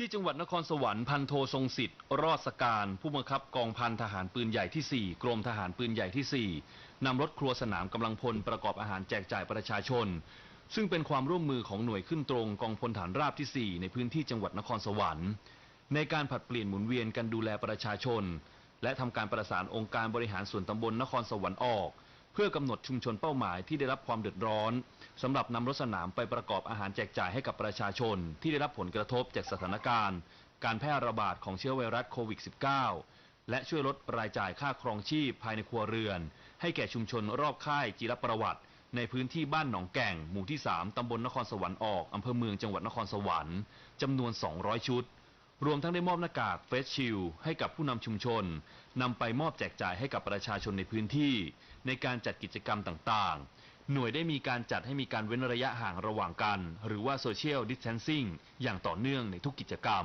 ที่จังหวัดนครสวรรค์พันโททรงสิทธิ์รอดสการ ผู้บังคับกองพันทหารปืนใหญ่ที่ 4 กรมทหารปืนใหญ่ที่ 4นำรถครัวสนามกำลังพลประกอบอาหารแจกจ่ายประชาชน ซึ่งเป็นความร่วมมือของหน่วยขึ้นตรงกองพลฐานราบที่ 4 ในพื้นที่จังหวัดนครสวรรค์ ในการผัดเปลี่ยนหมุนเวียนกันดูแลประชาชน และทำการประสานองค์การบริหารส่วนตำบลนครสวรรค์ออก พื่อกำหนดชุมชนเป้าหมายที่ได้รับความเดือดร้อนสำหรับนำรถสนามไปประกอบอาหารแจกจ่ายให้กับประชาชน ที่ได้รับผลกระทบจากสถานการณ์ การแพร่ระบาดของเชื้อไวรัสโควิด -19 และช่วยลดรายจ่ายค่าครองชีพภายในครัวเรือน ให้แก่ชุมชนรอบค่ายจิรประวัติ ในพื้นที่บ้านหนองแก่ง หมู่ที่ 3 ตำบลนครสวรรค์ออกอำเภอเมืองจังหวัดนครสวรรค์จำนวน 200 ชุด รวมทั้งได้มอบหน้ากากเฟสชิลให้กับผู้นำชุมชนนำไปมอบแจกจ่ายให้กับประชาชนในพื้นที่ ในการจัดกิจกรรมต่างๆ หน่วยได้มีการจัดให้มีการเว้นระยะห่างระหว่างกัน หรือว่าโซเชียลดิส a ทนซิ่งอย่างต่อเนื่องในทุกกิจกรรม